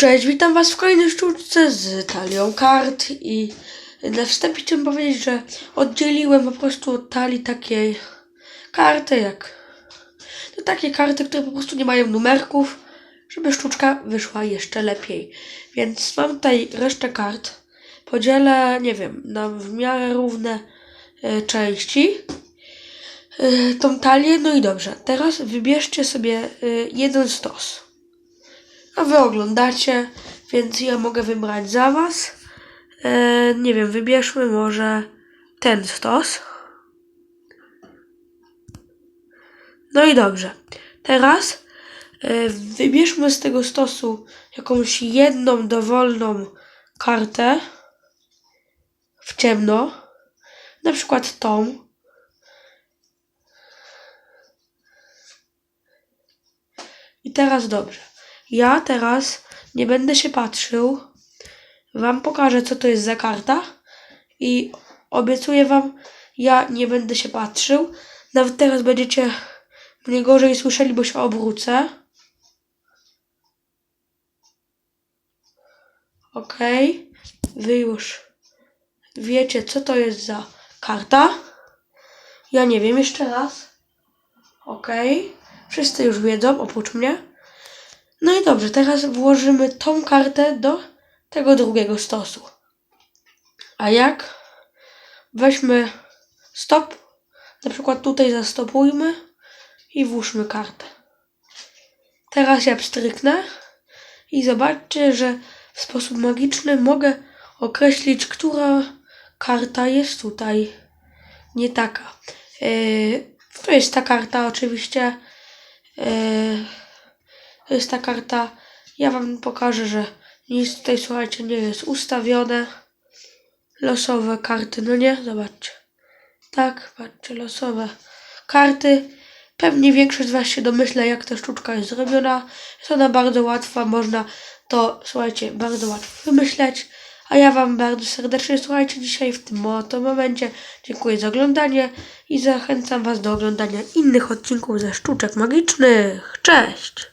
Cześć, witam Was w kolejnej sztuczce z talią kart i na wstępie chciałem powiedzieć, że oddzieliłem po prostu od talii takie karty jak to takie karty, które po prostu nie mają numerków, żeby sztuczka wyszła jeszcze lepiej. Więc mam tutaj resztę kart. Podzielę, nie wiem, na w miarę równe e, części e, tą talię. No i dobrze, teraz wybierzcie sobie e, jeden stos. A wy oglądacie, więc ja mogę wybrać za was. E, nie wiem, wybierzmy może ten stos. No i dobrze. Teraz e, wybierzmy z tego stosu jakąś jedną dowolną kartę w ciemno. Na przykład tą. I teraz dobrze. Ja teraz nie będę się patrzył. Wam pokażę, co to jest za karta. I obiecuję wam, ja nie będę się patrzył. Nawet teraz będziecie mnie gorzej słyszeli, bo się obrócę. Okej. Wy już wiecie, co to jest za karta. Ja nie wiem jeszcze raz. Okej. Wszyscy już wiedzą, oprócz mnie. No i dobrze, teraz włożymy tą kartę do tego drugiego stosu. A jak? Weźmy stop, na przykład tutaj zastopujmy i włóżmy kartę. Teraz ja pstryknę i zobaczcie, że w sposób magiczny mogę określić, która karta jest tutaj nie taka. Yy, to jest ta karta oczywiście. Yy, jest ta karta. Ja wam pokażę, że nic tutaj, słuchajcie, nie jest ustawione. Losowe karty, no nie? Zobaczcie. Tak, patrzcie, losowe karty. Pewnie większość z Was się domyśla, jak ta sztuczka jest zrobiona. Jest ona bardzo łatwa, można to, słuchajcie, bardzo łatwo wymyśleć. A ja Wam bardzo serdecznie, słuchajcie, dzisiaj w tym oto momencie dziękuję za oglądanie i zachęcam Was do oglądania innych odcinków ze sztuczek magicznych. Cześć!